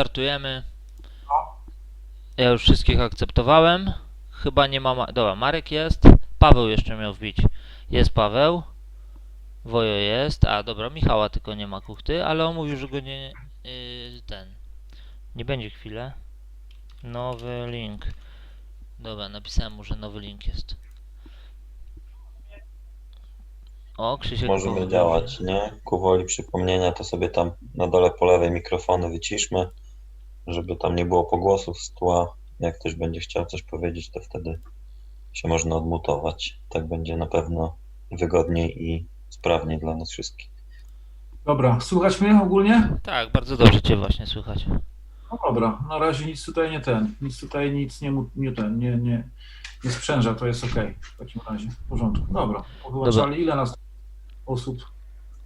startujemy. Ja już wszystkich akceptowałem. Chyba nie ma. Ma- Dobra, Marek jest. Paweł jeszcze miał wbić. Jest Paweł. Wojo jest. A dobra, Michała tylko nie ma kuchty, ale on mówił, że go nie. Yy, ten. Nie będzie chwilę. Nowy link. Dobra, napisałem mu, że nowy link jest. O, Krzysiek. Możemy działać, nie? Ku woli przypomnienia, to sobie tam na dole po lewej mikrofony wyciszmy, żeby tam nie było pogłosów z tła. Jak ktoś będzie chciał coś powiedzieć, to wtedy się można odmutować. Tak będzie na pewno wygodniej i sprawniej dla nas wszystkich. Dobra, słychać mnie ogólnie? Tak, bardzo dobrze Cię właśnie słychać. No dobra, na razie nic tutaj nie ten, nic tutaj nic nie, mu- nie ten, nie, nie, nie sprzęża, to jest ok w takim razie, w porządku. Dobra, wyłączali ile nas osób?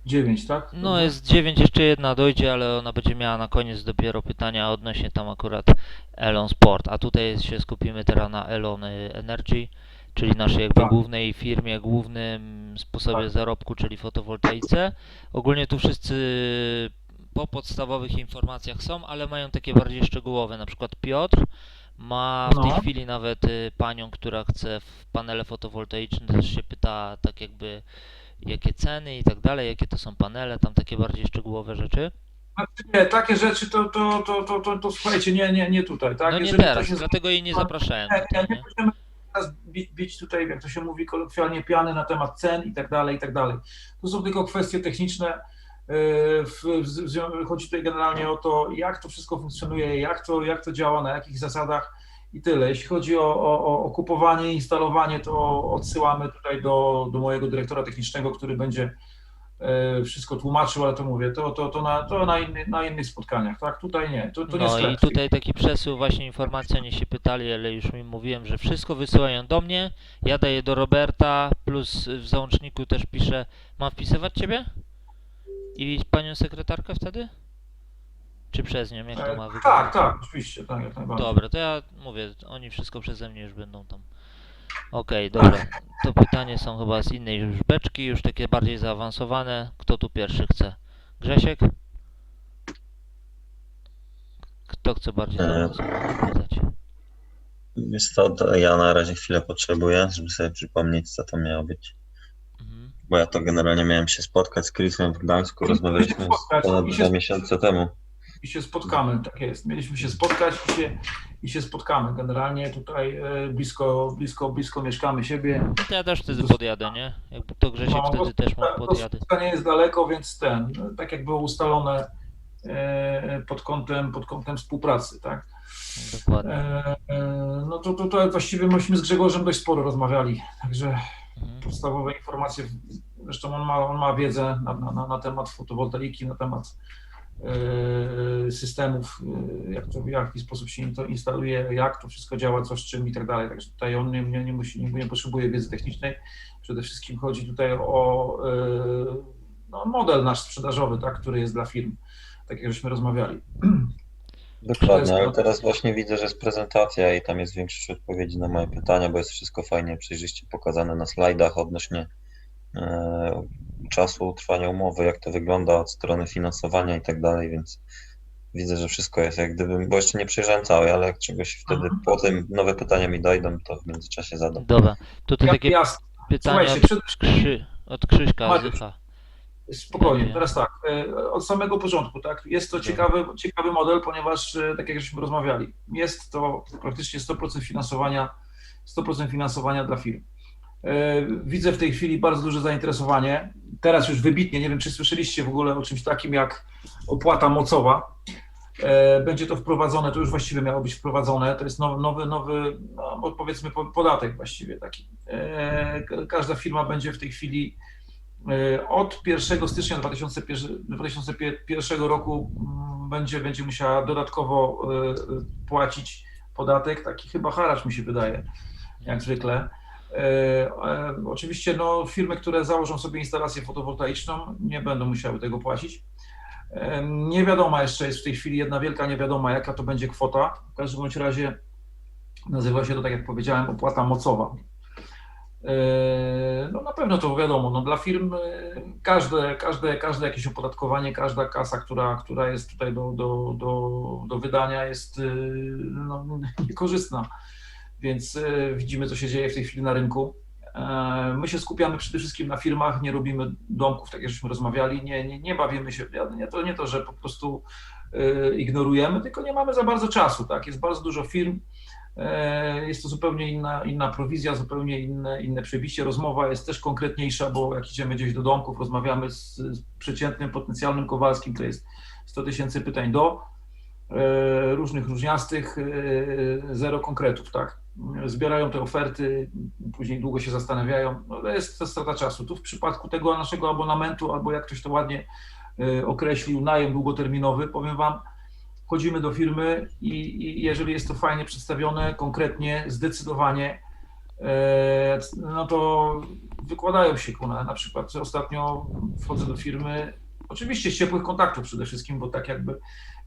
Dziewięć, tak? No jest 9, jeszcze jedna dojdzie, ale ona będzie miała na koniec dopiero pytania odnośnie tam akurat Elon Sport. A tutaj się skupimy teraz na Elon Energy, czyli naszej jakby Tak. głównej firmie, głównym sposobie Tak. zarobku, czyli fotowoltaice. Ogólnie tu wszyscy po podstawowych informacjach są, ale mają takie bardziej szczegółowe. Na przykład Piotr ma w tej No. chwili nawet y, panią, która chce w panele fotowoltaiczne, też się pyta tak jakby jakie ceny i tak dalej, jakie to są panele, tam takie bardziej szczegółowe rzeczy. Znaczy Nie, takie rzeczy to, to, to, to, to, to słuchajcie, nie, nie, nie tutaj, tak? no nie Jeżeli teraz, jest- dlatego jej nie zapraszałem Nie, tutaj, nie nie? będziemy teraz bić, tutaj, jak to się mówi kolokwialnie, piany na temat cen i tak dalej, i tak dalej. To są tylko kwestie techniczne. Yy, W, w, chodzi tutaj generalnie o to, jak to wszystko funkcjonuje, jak to, jak to działa, na jakich zasadach i tyle. Jeśli chodzi o, o, o- kupowanie, instalowanie, to odsyłamy tutaj do, do mojego dyrektora technicznego, który będzie e, wszystko tłumaczył, ale to mówię, to, to, to, na, to na, inny, na innych spotkaniach, tak? Tutaj nie, to, to nie No i tutaj taki przesył, właśnie informacja, oni się pytali, ale już mi mówiłem, że wszystko wysyłają do mnie, ja daję do Roberta, plus w załączniku też piszę, mam wpisywać Ciebie? I panią sekretarkę wtedy? Czy przez nią, jak to ma E, wyglądać? Tak, tak, oczywiście, tak, jak najbardziej. Dobra, to ja mówię, oni wszystko przeze mnie już będą tam. Okej, dobra. To pytanie są chyba z innej już beczki, już takie bardziej zaawansowane. Kto tu pierwszy chce? Grzesiek? Kto chce bardziej E. zaawansowane pytać? Wiesz co, to ja na razie chwilę potrzebuję, żeby sobie przypomnieć, co to miało być. Mhm. Bo ja to generalnie miałem się spotkać z Chrisem w Gdańsku, rozmawialiśmy Spotkać ponad się- dwa miesiące temu. I się spotkamy, tak jest. Mieliśmy się spotkać i się, i się spotkamy. Generalnie tutaj e, blisko, blisko, blisko mieszkamy siebie. No to ja też wtedy podjadę, nie? Jakby to Grzesiek No, wtedy też To podjadę. spotkanie jest daleko, więc ten, tak jak było ustalone e, pod kątem, pod kątem współpracy, tak? Dokładnie. E, No to tutaj właściwie myśmy z Grzegorzem dość sporo rozmawiali, także Mhm. podstawowe informacje, zresztą on ma, on ma wiedzę na, na, na temat fotowoltaiki, na temat systemów, e, jak to, w jaki sposób się to instaluje, jak to wszystko działa, co z czym i tak dalej. Także tutaj on nie, nie, nie, musi, nie, nie potrzebuje wiedzy technicznej. Przede wszystkim chodzi tutaj o e, no, model nasz sprzedażowy, tak, który jest dla firm, tak jak żeśmy rozmawiali. Dokładnie, ale teraz właśnie widzę, że jest prezentacja i tam jest większość odpowiedzi na moje pytania, bo jest wszystko fajnie, przejrzyście pokazane na slajdach odnośnie e, czasu trwania umowy, jak to wygląda od strony finansowania i tak dalej, więc widzę, że wszystko jest jak gdybym, bo jeszcze nie przejrzałem całej, ale jak czegoś wtedy Mhm. potem nowe pytania mi dojdą, to w międzyczasie zadam. Dobra, tutaj takie Jasne. pytania Słuchajcie, od, przede wszystkim Krzy, od Krzyśka Mariusz. Spokojnie, Nie. teraz tak, e, od samego początku, tak, jest to ciekawy, ciekawy model, ponieważ, e, tak jak żeśmy rozmawiali, jest to praktycznie 100% finansowania, 100% finansowania dla firm. E, Widzę w tej chwili bardzo duże zainteresowanie, teraz już wybitnie, nie wiem, czy słyszeliście w ogóle o czymś takim jak opłata mocowa. E, Będzie to wprowadzone, to już właściwie miało być wprowadzone, to jest nowy, nowy, nowy no, powiedzmy po- podatek właściwie taki. E, ka- Każda firma będzie w tej chwili Od 1 stycznia 2001, 2001 roku mm, będzie, będzie musiała dodatkowo płacić podatek, taki chyba haracz mi się wydaje, jak zwykle. E, e, Oczywiście no, firmy, które założą sobie instalację fotowoltaiczną, nie będą musiały tego płacić. E, Nie wiadoma jeszcze jest w tej chwili jedna wielka niewiadoma, jaka to będzie kwota. W każdym bądź razie nazywa się to, tak jak powiedziałem, opłata mocowa. No na pewno to wiadomo, no dla firm każde, każde, każde jakieś opodatkowanie, każda kasa, która, która jest tutaj do, do, do, do wydania jest no, niekorzystna. Więc e, widzimy, co się dzieje w tej chwili na rynku. E, My się skupiamy przede wszystkim na firmach, nie robimy domków, tak jak żeśmy rozmawiali, nie, nie, nie bawimy się, nie to, nie to, że po prostu e, ignorujemy, tylko nie mamy za bardzo czasu, tak, jest bardzo dużo firm, jest to zupełnie inna, inna prowizja, zupełnie inne, inne przebicie, rozmowa jest też konkretniejsza, bo jak idziemy gdzieś do domków, rozmawiamy z, z przeciętnym, potencjalnym Kowalskim, to jest 100 tysięcy pytań do, różnych, różniastych, zero konkretów, tak. Zbierają te oferty, później długo się zastanawiają. No, to jest to strata czasu. Tu w przypadku tego naszego abonamentu, albo jak ktoś to ładnie e, określił, najem długoterminowy, powiem Wam, wchodzimy do firmy i, i jeżeli jest to fajnie przedstawione, konkretnie, zdecydowanie, e, no to wykładają się kuna. Na przykład ostatnio wchodzę do firmy, oczywiście z ciepłych kontaktów przede wszystkim, bo tak jakby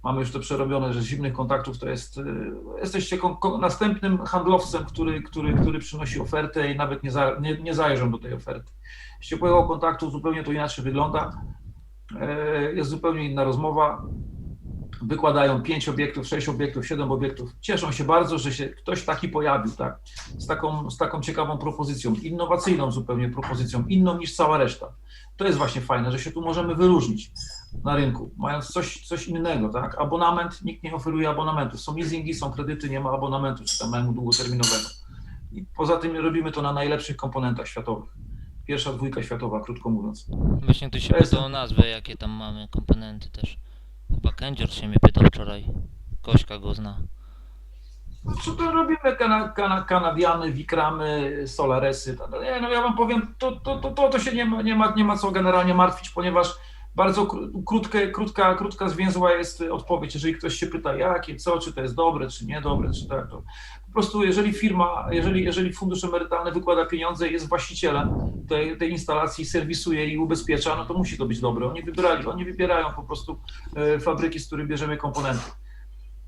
mamy już to przerobione, że z zimnych kontaktów to jest, y, jesteście następnym handlowcem, który, który, który przynosi ofertę i nawet nie, za, nie, nie zajrzą do tej oferty. Z ciepłego kontaktu zupełnie to inaczej wygląda, E, jest zupełnie inna rozmowa, wykładają pięć obiektów, sześć obiektów, siedem obiektów, cieszą się bardzo, że się ktoś taki pojawił, tak, z taką, z taką ciekawą propozycją, innowacyjną zupełnie propozycją, inną niż cała reszta. To jest właśnie fajne, że się tu możemy wyróżnić na rynku, mając coś, coś innego, tak? Abonament, nikt nie oferuje abonamentów. Są leasingi, są kredyty, nie ma abonamentu czy tam najmu długoterminowego. I poza tym robimy to na najlepszych komponentach światowych. Pierwsza dwójka światowa, krótko mówiąc. Właśnie tu się pytał o nazwę, jakie tam mamy komponenty też. Chyba Kędzior się mnie pytał wczoraj. Kośka go zna. No, co to robimy? Kana, kana, Kanadiany, Wikramy, Solaresy. tak. Nie, no ja wam powiem, to, to, to, to, to się nie ma, nie, ma, nie ma co generalnie martwić, ponieważ bardzo kró- krótkie, krótka, krótka, zwięzła jest odpowiedź. Jeżeli ktoś się pyta, jakie, co, czy to jest dobre, czy niedobre, czy tak, to po prostu jeżeli firma, jeżeli, jeżeli fundusz emerytalny wykłada pieniądze jest właścicielem tej, tej instalacji, serwisuje i ubezpiecza, no to musi to być dobre. Oni wybrali, oni wybierają po prostu e, fabryki, z których bierzemy komponenty.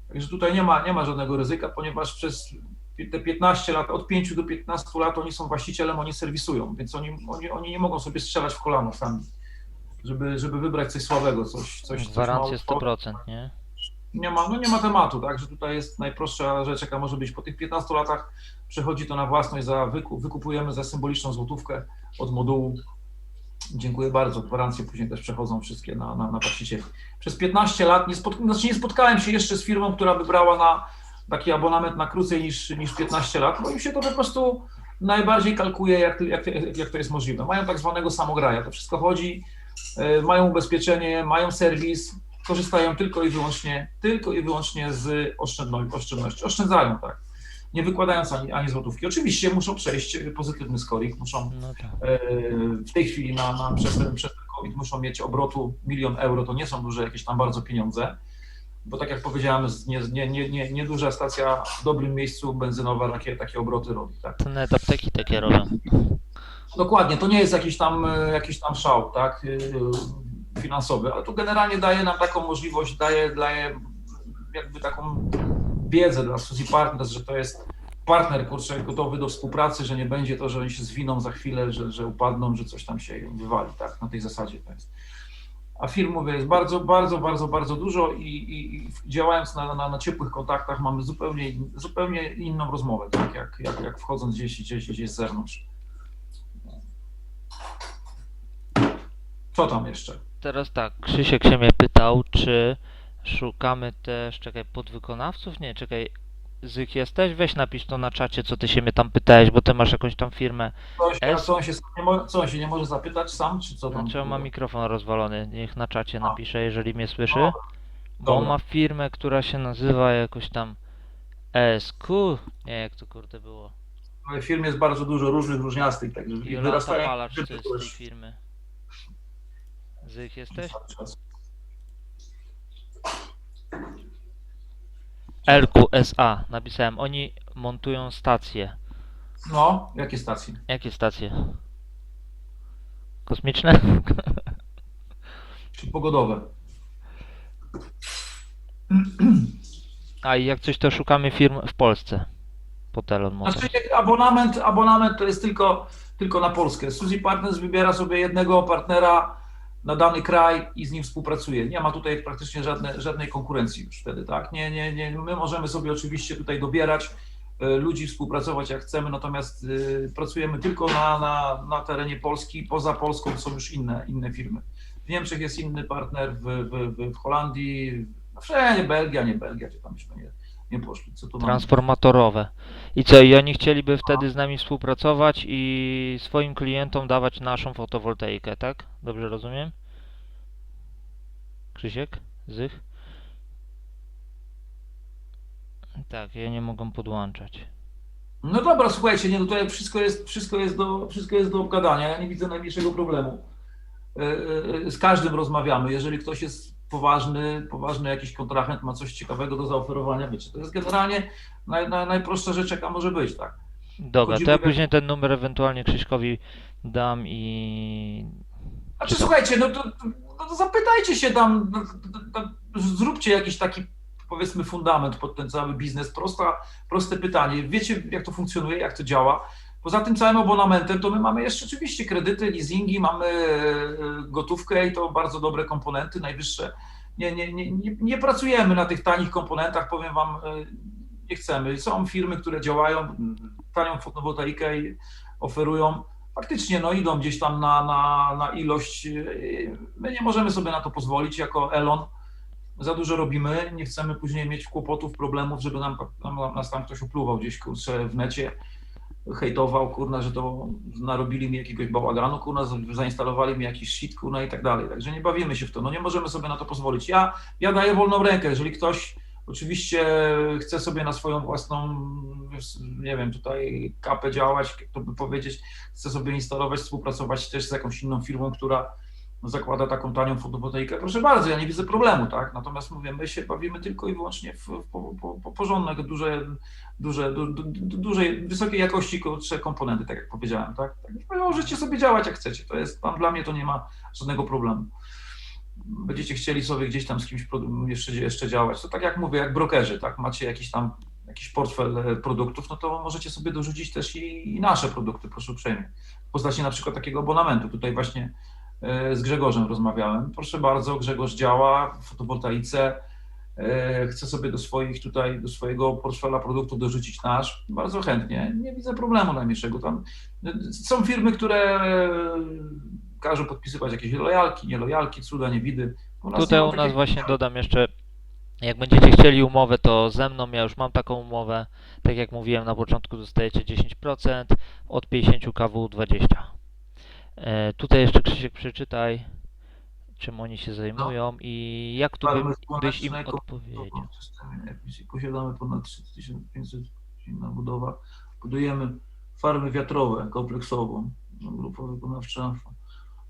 Także tutaj nie ma, nie ma żadnego ryzyka, ponieważ przez te 15 lat, od 5 do 15 lat oni są właścicielem, oni serwisują, więc oni, oni, oni nie mogą sobie strzelać w kolano sami, żeby, żeby wybrać coś słabego, coś, coś, coś Gwarancję mało- 100%, nie? nie ma, no nie ma tematu, tak, że tutaj jest najprostsza rzecz, jaka może być. Po tych 15 latach przechodzi to na własność, za wykup, wykupujemy za symboliczną złotówkę od modułu. Dziękuję bardzo. Gwarancje później też przechodzą wszystkie na, na, na właścicieli. Przez 15 lat nie, znaczy nie spotkałem się jeszcze z firmą, która by brała na taki abonament na krócej niż, niż 15 lat, bo im się to po prostu najbardziej kalkuje, jak, jak, jak to jest możliwe. Mają tak zwanego samograja. To wszystko chodzi, mają ubezpieczenie, mają serwis, korzystają tylko i wyłącznie, tylko i wyłącznie z oszczędności. Oszczędzają, tak. Nie wykładając ani, ani złotówki. Oczywiście muszą przejść pozytywny scoring, muszą No tak. e, w tej chwili na, na, przez, ten, przez ten COVID muszą mieć obrotu milion euro, to nie są duże jakieś tam bardzo pieniądze, bo tak jak powiedziałem, z- nie, nie, nie, nie, nieduża stacja w dobrym miejscu benzynowa takie, takie obroty robi. Tak? Nawet apteki takie robią. Dokładnie, to nie jest jakiś tam, e, jakiś tam szał tak, e, finansowy, ale to generalnie daje nam taką możliwość, daje, daje jakby taką wiedzę dla Suzy Partners, że to jest partner, kurczę, gotowy do współpracy, że nie będzie to, że oni się zwiną za chwilę, że, że upadną, że coś tam się wywali, tak, na tej zasadzie to jest. A firm, mówię, jest bardzo, bardzo, bardzo, bardzo dużo i, i, i działając na, na, na ciepłych kontaktach mamy zupełnie, zupełnie inną rozmowę, tak, jak, jak, jak wchodząc gdzieś, gdzieś, gdzieś z zewnątrz. Co tam jeszcze? Teraz tak, Krzysiek się mnie pytał, czy szukamy też, czekaj, podwykonawców? Nie, czekaj, Zyk jesteś? Weź napisz to na czacie, co ty się mnie tam pytałeś, bo ty masz jakąś tam firmę. Coś, a S? co, on się, sam nie mo- co on się nie może zapytać sam, czy co tam? Znaczy on ma mikrofon rozwalony, niech na czacie napisze, jeżeli mnie słyszy. O, Bo on dobra. ma firmę, która się nazywa jakoś tam ESQ, nie jak to kurde było. W firmie jest bardzo dużo różnych, różniastych, także I Jolanta wyrastają Palacz to jest z tej firmy. Jesteś? cały czas. LQSA, napisałem, oni montują stacje. No, jakie stacje? Jakie stacje? Kosmiczne? Czy pogodowe? A i jak coś to szukamy firm w Polsce. Znaczy abonament, abonament to jest tylko, tylko na Polskę. Suzy Partners wybiera sobie jednego partnera na dany kraj i z nim współpracuje. Nie ma tutaj praktycznie żadne, żadnej konkurencji już wtedy, tak? Nie, nie, nie. My możemy sobie oczywiście tutaj dobierać e, ludzi, współpracować jak chcemy, natomiast e, pracujemy tylko na, na, na terenie Polski. Poza Polską są już inne, inne firmy. W Niemczech jest inny partner, w, w, w, Holandii, no wszędzie, Belgia, nie Belgia, gdzie tam jeszcze nie, nie poszli. Co tu mamy? Transformatorowe. I co, i oni chcieliby wtedy z nami współpracować i swoim klientom dawać naszą fotowoltaikę, tak? Dobrze rozumiem? Krzysiek? Zych? Tak, ja nie mogą podłączać. No dobra, słuchajcie, nie, no to wszystko jest, wszystko, jest do, wszystko jest do obgadania. Ja nie widzę najmniejszego problemu. E, e, Z każdym rozmawiamy. Jeżeli ktoś jest poważny, poważny jakiś kontrahent, ma coś ciekawego do zaoferowania, wiecie, to jest generalnie naj, naj, najprostsza rzecz, jaka może być, tak? Dobra, to Chodzimy ja w- później ten numer ewentualnie Krzyśkowi dam i... Znaczy Czy to- słuchajcie, no to, no to zapytajcie się tam, no, no, no, zróbcie jakiś taki powiedzmy fundament pod ten cały biznes. Prosta, proste pytanie. Wiecie jak to funkcjonuje, jak to działa? Poza tym całym abonamentem to my mamy jeszcze oczywiście kredyty, leasingi, mamy e, gotówkę i to bardzo dobre komponenty, najwyższe. Nie, nie, nie, nie, nie pracujemy na tych tanich komponentach, powiem wam, e, nie chcemy. Są firmy, które działają, tanią fotowoltaikę i oferują faktycznie no, idą gdzieś tam na, na, na ilość. yy, My nie możemy sobie na to pozwolić jako Elon. Za dużo robimy, nie chcemy później mieć kłopotów, problemów, żeby nam, nam, nas tam ktoś opluwał gdzieś kurczę w necie, hejtował, kurna, że to narobili mi jakiegoś bałaganu, kurna, zainstalowali mi jakiś shit, kurna i tak dalej. Także nie bawimy się w to, no nie możemy sobie na to pozwolić. Ja, ja daję wolną rękę, jeżeli ktoś oczywiście chce sobie na swoją własną, nie wiem, tutaj kapę działać, to by powiedzieć, chce sobie instalować, współpracować też z jakąś inną firmą, która zakłada taką tanią fotowoltaikę, proszę bardzo, ja nie widzę problemu, tak? Natomiast mówię, my się bawimy tylko i wyłącznie w, w po, po porządne, duże, duże, du, du, du, dużej, wysokiej jakości komponenty, tak jak powiedziałem, tak? tak wy możecie sobie działać jak chcecie, to jest, tam dla mnie to nie ma żadnego problemu. Będziecie chcieli sobie gdzieś tam z kimś jeszcze, jeszcze działać, to tak jak mówię, jak brokerzy, tak? Macie jakiś tam jakiś portfel e, produktów, no to możecie sobie dorzucić też i, i nasze produkty, proszę uprzejmie. W postaci na przykład takiego abonamentu. Tutaj właśnie z Grzegorzem rozmawiałem. Proszę bardzo, Grzegorz działa w fotowoltaice. e, Chce sobie do swoich tutaj, do swojego portfela produktów dorzucić nasz. Bardzo chętnie. Nie widzę problemu najmniejszego. Tam e, są firmy, które e, każą podpisywać jakieś lojalki, nielojalki, cuda, niewidy. U Tutaj u nas właśnie dodam jeszcze, jak będziecie chcieli umowę, to ze mną, ja już mam taką umowę. Tak jak mówiłem na początku, dostajecie 10%, od 50 kW 20. E, tutaj jeszcze Krzysiek przeczytaj, czym oni się zajmują i jak tu Farmy bym, byś im odpowiedział. w systemie. Posiadamy ponad 3500 na budowa. Budujemy farmy wiatrowe kompleksowo. No, grupa wykonawcza.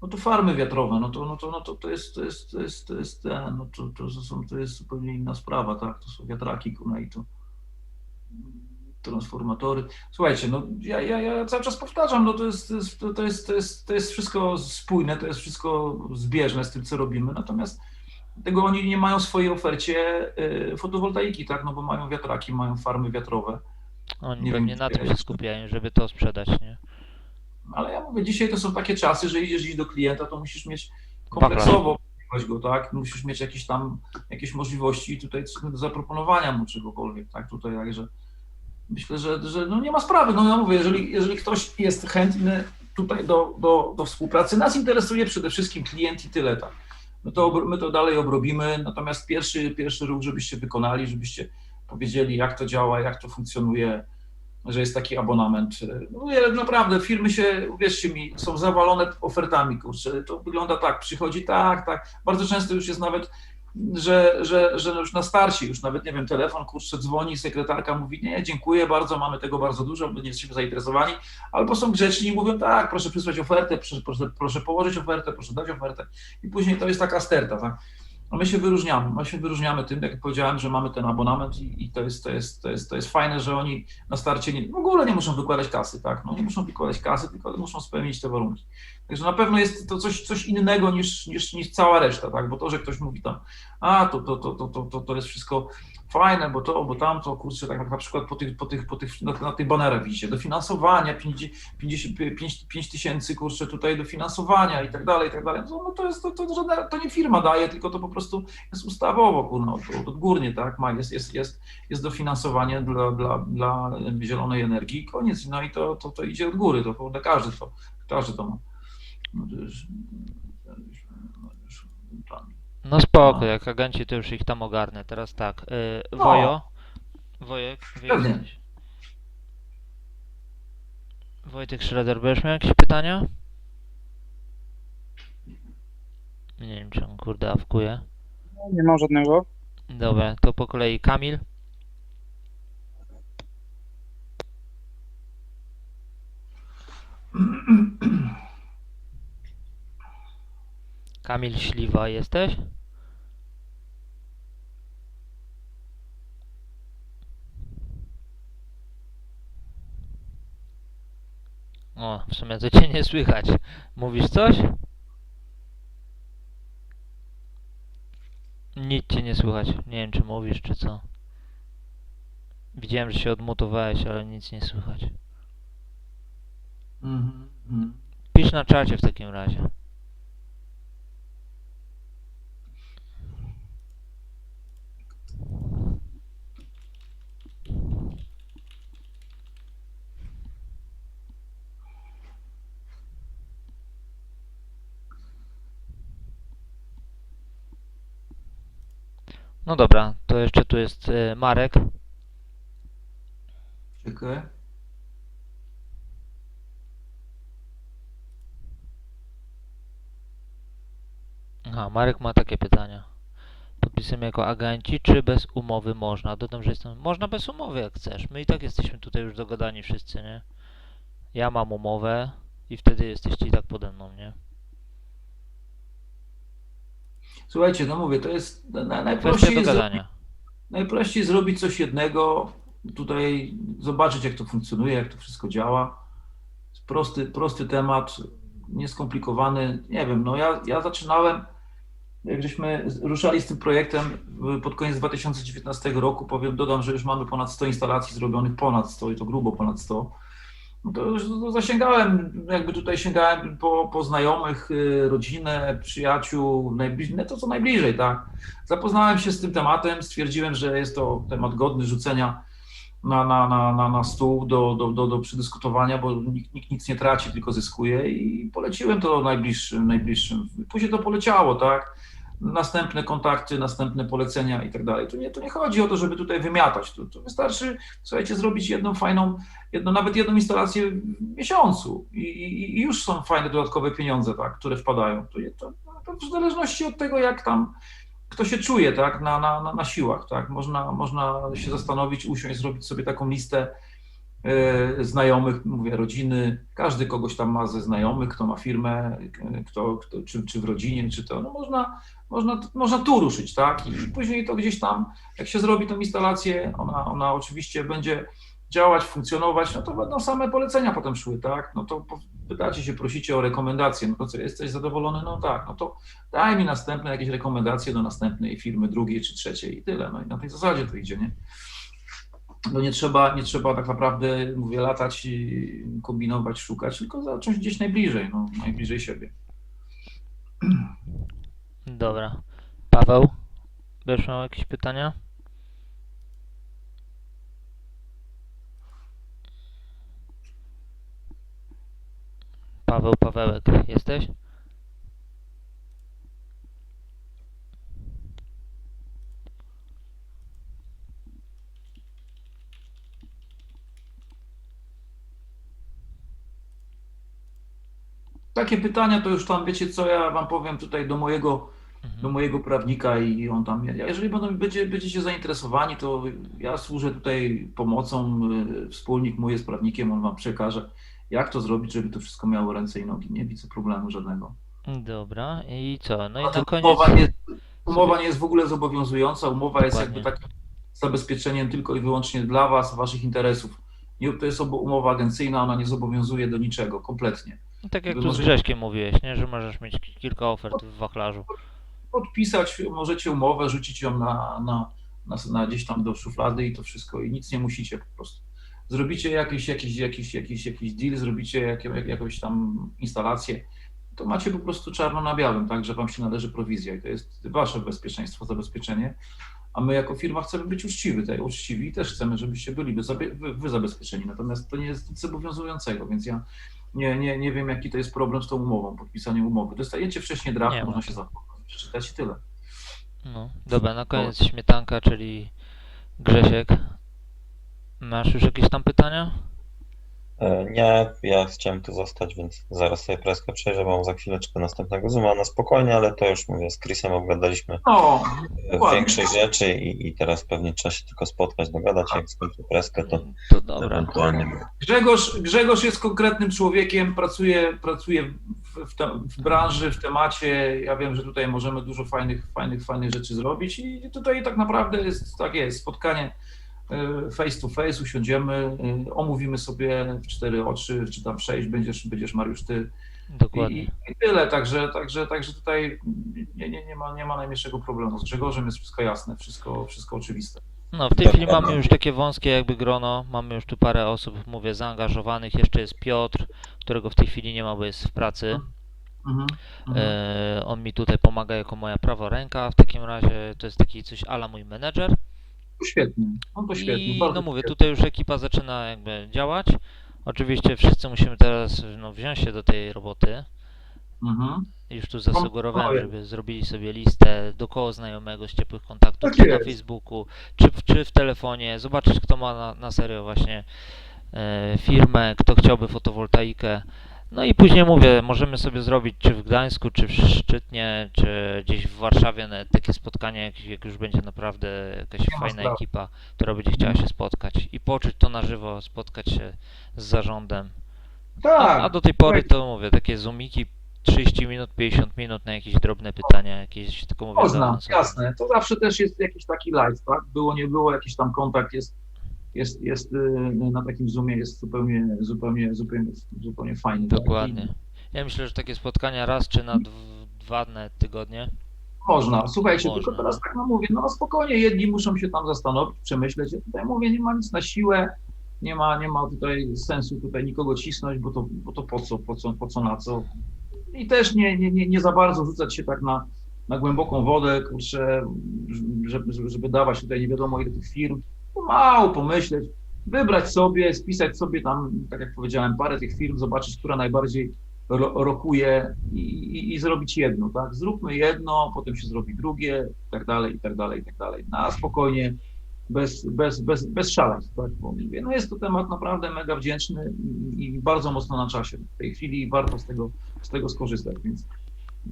No to farmy wiatrowe, no to, no to, no to, to jest, to jest, to jest, to jest, ten, no to, to, są, to jest zupełnie inna sprawa, tak, to są wiatraki, kuna i to transformatory. Słuchajcie, no ja, ja, ja cały czas powtarzam, no to jest, to jest, to jest, to jest, to jest wszystko spójne, to jest wszystko zbieżne z tym, co robimy, natomiast tego oni nie mają w swojej ofercie y, fotowoltaiki, tak, no bo mają wiatraki, mają farmy wiatrowe, Oni Nie pewnie wiem, na tym się skupiają, żeby to sprzedać, nie? ale ja mówię, dzisiaj to są takie czasy, że idziesz iść do klienta, to musisz mieć kompleksowo możliwość go, tak, musisz mieć jakieś tam, jakieś możliwości tutaj zaproponowania mu czegokolwiek, tak, tutaj także myślę, że, że no nie ma sprawy, no ja mówię, jeżeli, jeżeli ktoś jest chętny tutaj do, do, do współpracy, nas interesuje przede wszystkim klient i tyle, tak, my to, my to dalej obrobimy, natomiast pierwszy, pierwszy ruch, żebyście wykonali, żebyście powiedzieli, jak to działa, jak to funkcjonuje, że jest taki abonament. No, naprawdę, firmy się, uwierzcie mi, są zawalone ofertami, kurczę, to wygląda tak, przychodzi tak, tak, bardzo często już jest nawet, że, że, że już na starcie, już nawet, nie wiem, telefon, kurczę, dzwoni, sekretarka mówi, nie, dziękuję bardzo, mamy tego bardzo dużo, my nie jesteśmy zainteresowani, albo są grzeczni i mówią, tak, proszę przysłać ofertę, proszę, proszę, proszę położyć ofertę, proszę dać ofertę i później to jest taka sterta, tak. A my się wyróżniamy, my się wyróżniamy tym, jak powiedziałem, że mamy ten abonament i, i to, jest, to, jest, to, jest, to jest fajne, że oni na starcie nie, w ogóle nie muszą wykładać kasy, tak, no nie muszą wykładać kasy, tylko muszą spełnić te warunki. Także na pewno jest to coś, coś innego niż, niż, niż cała reszta, tak, bo to, że ktoś mówi tam, a to, to, to, to, to, to jest wszystko fajne, bo to, bo tamto, kurczę, tak jak na przykład po tych, po tych, po tych na, na tych banerach widzicie, dofinansowania, 50, 5, 5 tysięcy, kurczę, tutaj dofinansowania i tak dalej, i tak dalej. No, no to jest, to, to, to nie firma daje, tylko to po prostu jest ustawowo, kurno, od, odgórnie, tak, ma, jest, jest, jest, jest dofinansowanie dla, dla, dla zielonej energii koniec, no i to, to, to idzie od góry, to każdy to, każdy to ma. No, to już, no, już, tam. No spoko, No. jak agenci to już ich tam ogarnę. Teraz tak, y, No. Wojo. Wojek, wie Pewnie. jesteś. Wojtek Schroeder, będziesz miał jakieś pytania? Nie wiem, czy on kurde awkuje. Nie mam żadnego. Dobra, to po kolei Kamil. Kamil Śliwa jesteś? O, w sumie to cię nie słychać. Mówisz coś? Nic cię nie słychać. Nie wiem, czy mówisz, czy co. Widziałem, że się odmutowałeś, ale nic nie słychać. Mhm, mhm. Pisz na czacie w takim razie. No dobra, to jeszcze tu jest y, Marek. Czekaj. Aha, Marek ma takie pytania. Podpisujemy jako agenci, czy bez umowy można? Dodam, że jestem. Można bez umowy, jak chcesz. My i tak jesteśmy tutaj już dogadani wszyscy, nie? Ja mam umowę i wtedy jesteście i tak pode mną, nie? Słuchajcie, no mówię, to jest na, najprościej, jest, dogadania. najprościej zrobić coś jednego, tutaj zobaczyć jak to funkcjonuje, jak to wszystko działa. Prosty, prosty temat, nieskomplikowany. Nie wiem, no ja, ja zaczynałem, jak żeśmy ruszali z tym projektem pod koniec 2019 roku, powiem, dodam, że już mamy ponad 100 instalacji zrobionych, ponad 100 i to grubo ponad 100. No to już no, zasięgałem, jakby tutaj sięgałem po, po znajomych, y, rodzinę, przyjaciół, najbliżej, no to co najbliżej, tak. Zapoznałem się z tym tematem, stwierdziłem, że jest to temat godny rzucenia na, na, na, na, na stół do, do, do, do przedyskutowania, bo nikt, nikt nic nie traci, tylko zyskuje i poleciłem to najbliższym, najbliższym. Później to poleciało, tak. Następne kontakty, następne polecenia i tak dalej. Tu nie, nie chodzi o to, żeby tutaj wymiatać. Tu, tu wystarczy, słuchajcie, zrobić jedną fajną, jedną, nawet jedną instalację w miesiącu i, i, i już są fajne dodatkowe pieniądze, tak, które wpadają. To, to, to w zależności od tego, jak tam kto się czuje tak, na, na, na, siłach. Tak. Można, można się zastanowić, usiąść, zrobić sobie taką listę znajomych, mówię, rodziny. Każdy kogoś tam ma ze znajomych, kto ma firmę, e, kto, kto, czy, czy w rodzinie, czy to. No można, można, można tu ruszyć, tak? I później to gdzieś tam, jak się zrobi tą instalację, ona, ona oczywiście będzie działać, funkcjonować, no to będą same polecenia potem szły, tak? No to pytacie się, prosicie o rekomendacje, no to co, jesteś zadowolony? No tak, no to daj mi następne jakieś rekomendacje do następnej firmy, drugiej czy trzeciej i tyle. No i na tej zasadzie to idzie, nie? No nie trzeba, nie trzeba tak naprawdę, mówię, latać i kombinować, szukać, tylko zacząć gdzieś najbliżej, no, najbliżej siebie. Dobra. Paweł, będziesz miał jakieś pytania? Paweł Pawełek, jesteś? Takie pytania to już tam, wiecie co, ja wam powiem tutaj do mojego, Mhm. do mojego prawnika i on tam, ja- jeżeli będą, będzie, będziecie zainteresowani, to ja służę tutaj pomocą, y, wspólnik mój jest prawnikiem, on wam przekaże, jak to zrobić, żeby to wszystko miało ręce i nogi, nie widzę problemu żadnego. Dobra, i co? No i na koniec. Umowa nie, umowa nie jest w ogóle zobowiązująca, umowa jest Dokładnie. jakby takim zabezpieczeniem tylko i wyłącznie dla Was, Waszych interesów. To jest umowa agencyjna, ona nie zobowiązuje do niczego, kompletnie. No tak jak tu z Grześkiem mówiłeś, nie? Że możesz mieć ki- kilka ofert w wachlarzu. Podpisać możecie umowę, rzucić ją na, na, na, na gdzieś tam do szuflady i to wszystko i nic nie musicie po prostu. Zrobicie jakiś, jakiś, jakiś, jakiś, jakiś deal, zrobicie jak, jak, jakąś tam instalację, to macie po prostu czarno na białym, tak, że wam się należy prowizja i to jest wasze bezpieczeństwo, zabezpieczenie, a my jako firma chcemy być uczciwi, tutaj, uczciwi i też chcemy, żebyście byli wy, wy, wy zabezpieczeni, natomiast to nie jest nic zobowiązującego, więc ja nie, nie, nie wiem, jaki to jest problem z tą umową, podpisaniem umowy. Dostajecie wcześniej draft, Nie ma. można się zapoznać, przeczytać i tyle. No, dobra, na koniec śmietanka, czyli Grzesiek. Masz już jakieś tam pytania? E, Nie, ja chciałem tu zostać, więc zaraz sobie preskę przejrzę, mam za chwileczkę następnego Zooma na spokojnie, ale to już mówię, z Chrisem obgadaliśmy No, e, większość rzeczy i, i teraz pewnie trzeba się tylko spotkać, dogadać, jak skończę preskę, to To dobra. ewentualnie Grzegorz, Grzegorz jest konkretnym człowiekiem, pracuje, pracuje w, w, te, w branży, w temacie. Ja wiem, że tutaj możemy dużo fajnych, fajnych, fajnych rzeczy zrobić i tutaj tak naprawdę jest tak jest, spotkanie face to face, usiądziemy, e, omówimy sobie w cztery oczy, czy tam sześć, będziesz, będziesz Mariusz ty i, Dokładnie. i tyle, także, także, także tutaj nie, nie, nie, ma, nie ma najmniejszego problemu. Z Grzegorzem jest wszystko jasne, wszystko, wszystko oczywiste. No, w tej chwili mamy już takie wąskie jakby grono, mamy już tu parę osób, mówię, zaangażowanych, jeszcze jest Piotr, którego w tej chwili nie ma, bo jest w pracy. Mhm. Mhm. E, on mi tutaj pomaga jako moja prawa ręka, w takim razie to jest taki coś ala mój menedżer. To świetnie, no to świetnie. I no mówię, świetnie. tutaj już ekipa zaczyna jakby działać. Oczywiście wszyscy musimy teraz no, wziąć się do tej roboty. Mhm. Już tu zasugerowałem, powiem. żeby zrobili sobie listę do koło znajomego z ciepłych kontaktów, Tak czy na jest. Facebooku, czy, w- czy w telefonie, zobaczyć kto ma na, na serio właśnie e, firmę, kto chciałby fotowoltaikę. No i później mówię, możemy sobie zrobić czy w Gdańsku, czy w Szczytnie, czy gdzieś w Warszawie nawet takie spotkanie, jak, jak już będzie naprawdę jakaś fajna ekipa, która będzie chciała się spotkać i poczuć to na żywo, spotkać się z zarządem. Tak. A, a do tej pory to mówię, takie zoomiki 30 minut, 50 minut na jakieś drobne pytania, jakieś tylko mówię Można, jasne. To zawsze też jest jakiś taki live, tak? Było, nie było, jakiś tam kontakt jest, jest, jest y, na takim Zoomie jest zupełnie, zupełnie, zupełnie, zupełnie fajny. tak? Dokładnie. Ja myślę, że takie spotkania raz czy na dw- dwa dne, tygodnie. Można. Słuchajcie, Można. tylko teraz tak no mówię, no spokojnie, jedni muszą się tam zastanowić, przemyśleć. Ja tutaj mówię, nie ma nic na siłę, nie ma, nie ma tutaj sensu tutaj nikogo cisnąć, bo to, bo to po co, po co, po co, na co. I też nie, nie, nie, nie za bardzo rzucać się tak na, na głęboką wodę, kurczę, żeby, żeby, żeby dawać tutaj nie wiadomo ile tych firm. Mało pomyśleć, wybrać sobie, spisać sobie tam, tak jak powiedziałem, parę tych firm, zobaczyć, która najbardziej ro, rokuje i, i, i zrobić jedno, tak? Zróbmy jedno, potem się zrobi drugie, i tak dalej, i tak dalej, i tak dalej. Na spokojnie, bez, bez, bez, bez szaleństw, tak? Bo mówię, no jest to temat naprawdę mega wdzięczny i, i bardzo mocno na czasie. W tej chwili warto z tego, z tego skorzystać, więc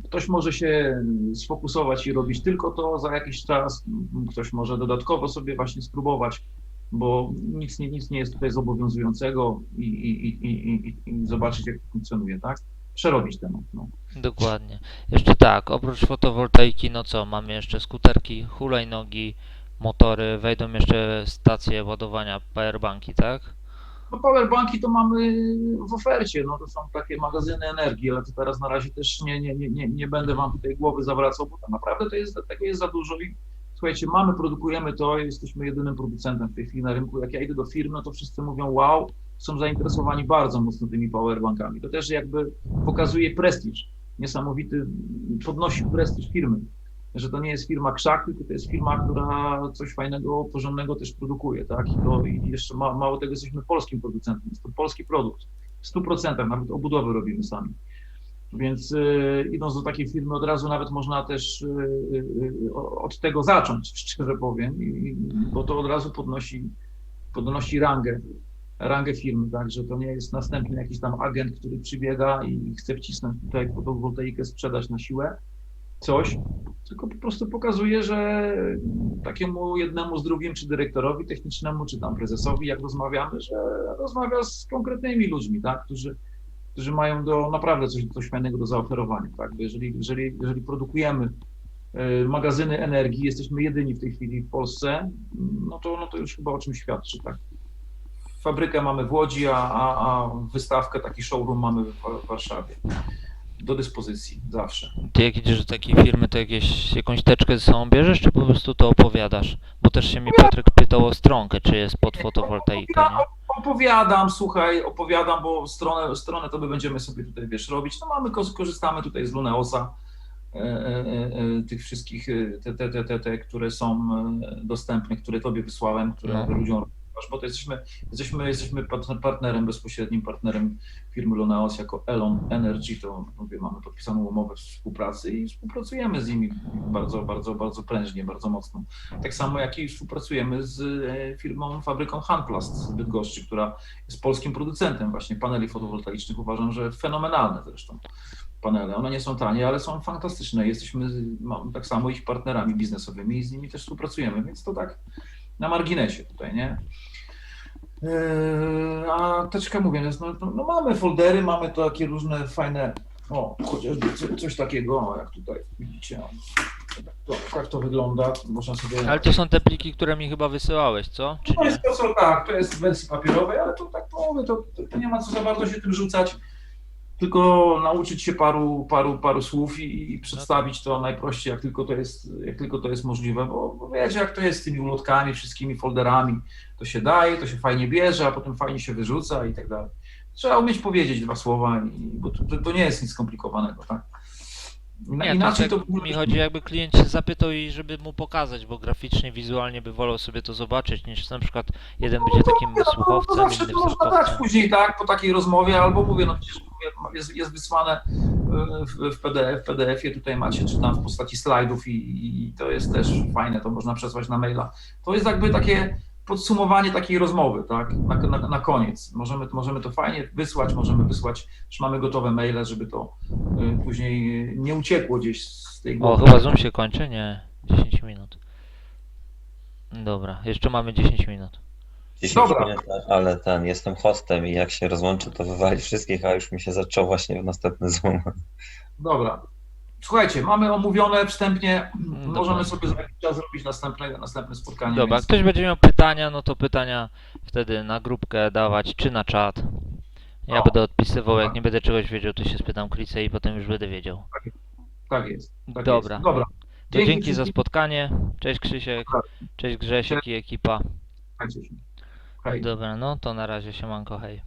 ktoś może się sfokusować i robić tylko to za jakiś czas, ktoś może dodatkowo sobie właśnie spróbować, bo nic nie, nic nie jest tutaj zobowiązującego i, i, i, i, zobaczyć, jak to funkcjonuje, tak? Przerobić temat. No. Dokładnie. Jeszcze tak, oprócz fotowoltaiki, no co, mamy jeszcze skuterki, hulajnogi, motory, wejdą jeszcze stacje ładowania, powerbanki, tak? No powerbanki to mamy w ofercie, no to są takie magazyny energii, ale to teraz na razie też nie, nie, nie, nie, będę wam tutaj głowy zawracał, bo naprawdę to jest, tego jest za dużo i słuchajcie, mamy, produkujemy to, jesteśmy jedynym producentem w tej chwili na rynku. Jak ja idę do firmy, no to wszyscy mówią wow, są zainteresowani bardzo mocno tymi powerbankami. To też jakby pokazuje prestiż, niesamowity, podnosi prestiż firmy, że to nie jest firma krzak, tylko to jest firma, która coś fajnego, porządnego też produkuje, tak? I, to, i jeszcze ma, mało tego jesteśmy polskim producentem, jest to polski produkt, w 100%, nawet obudowę robimy sami. Więc y, idąc do takiej firmy od razu nawet można też y, y, o- od tego zacząć, szczerze powiem, i, bo to od razu podnosi, podnosi rangę, rangę firmy, tak, że to nie jest następny jakiś tam agent, który przybiega i chce wcisnąć tutaj fotowoltaikę, sprzedać na siłę coś, tylko po prostu pokazuje, że takiemu jednemu z drugim, czy dyrektorowi technicznemu, czy tam prezesowi, jak rozmawiamy, że rozmawia z konkretnymi ludźmi, tak, którzy, którzy mają do naprawdę coś, coś fajnego do zaoferowania, tak, jeżeli, jeżeli, jeżeli produkujemy e, magazyny energii, jesteśmy jedyni w tej chwili w Polsce, no to, no to już chyba o czym świadczy, tak. Fabrykę mamy w Łodzi, a, a, a wystawkę, taki showroom mamy w Warszawie. Do dyspozycji, zawsze. Ty jak idziesz do takiej firmy, to jakieś, jakąś teczkę ze sobą bierzesz, czy po prostu to opowiadasz? Bo też się mi Piotrek pytał o stronkę, czy jest pod fotowoltaikę, nie? Opowiadam, słuchaj, opowiadam, bo stronę, stronę to my będziemy sobie tutaj, wiesz, robić. No mamy, korzystamy tutaj z Luneosa, e, e, e, tych wszystkich, e, te, te, te, te, te, które są e, dostępne, które tobie wysłałem, które No. ludziom rozsyłasz, bo to jesteśmy, jesteśmy, jesteśmy partner- partnerem, bezpośrednim partnerem firmy Luneos jako Elon Energy, to mówię, mamy podpisaną umowę współpracy i współpracujemy z nimi bardzo, bardzo, bardzo prężnie, bardzo mocno. Tak samo jak i współpracujemy z e, firmą, fabryką Hanplast z Bydgoszczy, która jest polskim producentem właśnie paneli fotowoltaicznych. Uważam, że fenomenalne zresztą panele. One nie są tanie, ale są fantastyczne. Jesteśmy tak samo ich partnerami biznesowymi i z nimi też współpracujemy, więc to tak na marginesie tutaj, nie? Yy, A teczka mówię, no, no, no mamy foldery, mamy to takie różne fajne, o, chociażby co- coś takiego, jak tutaj widzicie, to, tak to wygląda, można sobie... Ale to są te pliki, które mi chyba wysyłałeś, co? Czy To nie? jest to, co tak, to jest w wersji papierowej, ale to tak mówię, to, to nie ma co za bardzo się tym rzucać, tylko nauczyć się paru, paru, paru słów i, i przedstawić to najprościej, jak tylko to jest, jak tylko to jest możliwe, bo, bo wiecie, jak to jest z tymi ulotkami, wszystkimi folderami, to się daje, to się fajnie bierze, a potem fajnie się wyrzuca i tak dalej. Trzeba umieć powiedzieć dwa słowa, bo to, to, nie jest nic skomplikowanego, tak? Nie, Inaczej tak to mi chodzi jakby klient się zapytał i żeby mu pokazać, bo graficznie, wizualnie by wolał sobie to zobaczyć, niż na przykład jeden będzie takim No, no, słuchowcem, no zawsze inny to można dać później, tak, po takiej rozmowie, albo mówię, no przecież jest, jest wysłane y, w, w PDF, w PDF-ie tutaj macie, czy tam w postaci slajdów i, i to jest też fajne, to można przesłać na maila. To jest jakby takie podsumowanie takiej rozmowy, tak, na, na, na koniec. Możemy, możemy to fajnie wysłać, możemy wysłać, już mamy gotowe maile, żeby to y, później nie uciekło gdzieś z tej O, głowy. chyba Zoom się kończy? Nie, 10 minut. Dobra, jeszcze mamy 10 minut. 10 Dobra. minut, ale ten, jestem hostem i jak się rozłączę, to wywali wszystkich, a już mi się zaczął właśnie następny Zoom. Dobra. Słuchajcie, mamy omówione wstępnie, Dobra. możemy sobie za jakiś czas zrobić następne, następne spotkanie. Dobra, więc- ktoś będzie miał pytania, no to pytania wtedy na grupkę dawać, czy na czat. Ja O. będę odpisywał, jak nie będę czegoś wiedział, to się spytam Chrisa i potem już będę wiedział. Tak jest. Tak Dobra. Jest. Dobra. To Dzięki dzięki za wszystkim. spotkanie. Cześć Krzysiek, cześć Grzesiek i ekipa. Się. Hej. Dobra, no to na razie, siemanko, hej.